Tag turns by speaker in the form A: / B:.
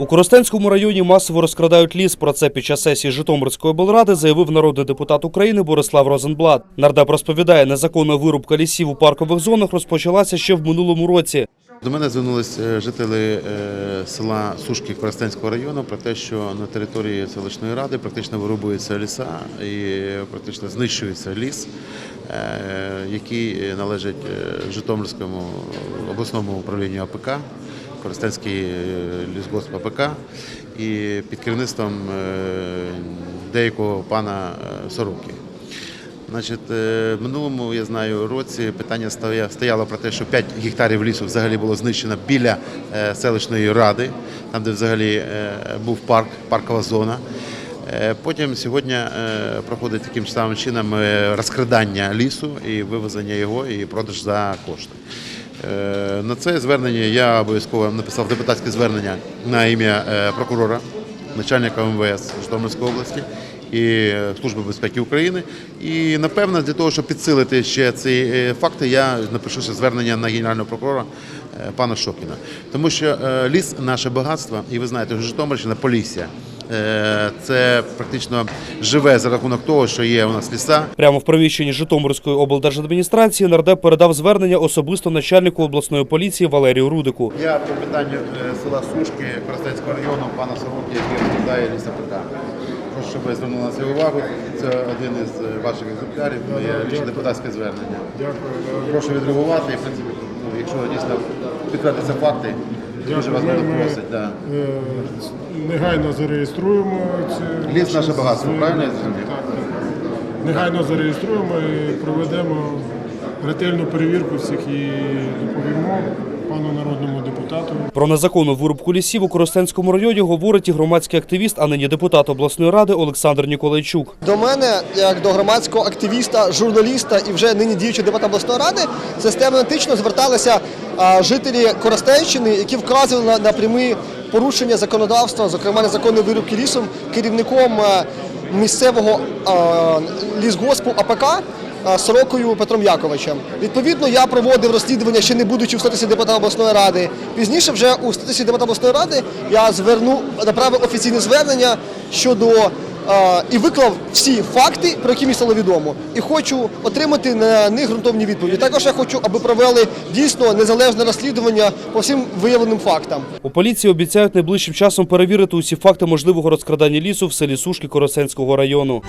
A: У Коростенському районі масово розкрадають ліс. Про це під час сесії Житомирської облради заявив народний депутат України Борислав Розенблат. Нардеп розповідає, незаконна вирубка лісів у паркових зонах розпочалася ще в минулому році.
B: До мене звернулися жителі е, села Сушки Коростенського району про те, що на території селищної ради практично вирубуються ліса і практично знищується ліс, е, який належить е, Житомирському обласному управлінню АПК, Коростенський е, лісгосп АПК і під керівництвом е, деякого пана е, Сороки. Значить, минулому, я знаю, році питання стояло про те, що 5 гектарів лісу взагалі було знищено біля селищної ради, там, де взагалі був парк, паркова зона. Потім сьогодні проходить таким самим чином розкрадання лісу і вивезення його і продаж за кошти. Е, На це звернення я обов'язково написав депутатське звернення на ім'я е, прокурора, начальника МВС Житомирської області і е, Служби безпеки України. І напевно для того, щоб підсилити ще ці факти, я напишу ще звернення на генерального прокурора пана Шокіна. Тому що ліс наше багатство, і ви знаєте, що Житомирщина Полісся. Е, Це практично живе за рахунок того, що є у нас ліса,
A: Прямо в приміщенні Житомирської облдержадміністрації нардеп передав звернення особисто начальнику обласної поліції Валерію Рудику.
B: Я по питанню е, села Сушки Коростенського району пана Сороки, який розглядає ліс АПК. Прошу, щоб ви звернули на це увагу. Це один із е, ваших екземплярів, моє депутатське звернення.
C: Дякую.
B: Прошу відреагувати, і, в принципі, ну, якщо дійсно підтвердяться факти, дуже
C: важливо
B: просити. Да.
C: е, Негайно зареєструємо ці
B: Ліс наше багатство, правильно я зрозумів?
C: Так, так. Негайно зареєструємо і проведемо ретельну перевірку всіх і доповімо пану народному депутату.
A: Про незаконну вирубку лісів у Коростенському районі говорить і громадський активіст, а нині депутат обласної ради Олександр Ніколайчук.
D: До мене, як до громадського активіста, журналіста і вже нині діючого депутата обласної ради, систематично зверталися жителі Коростенщини, які вказували на, на прямі порушення законодавства, зокрема незаконної вирубки лісом, керівником місцевого лісгоспу АПК. А, Сорокою Петром Яковичем. Відповідно, я проводив розслідування, ще не будучи в статусі депутата обласної ради. Пізніше, вже у статусі депутата обласної ради, я зверну направив офіційне звернення щодо Е, і виклав всі факти, про які мені стало відомо, і хочу отримати на них ґрунтовні відповіді. Також я хочу, аби провели дійсно незалежне розслідування по всім виявленим фактам.
A: У поліції обіцяють найближчим часом перевірити усі факти можливого розкрадання лісу в селі Сушки Коростенського району.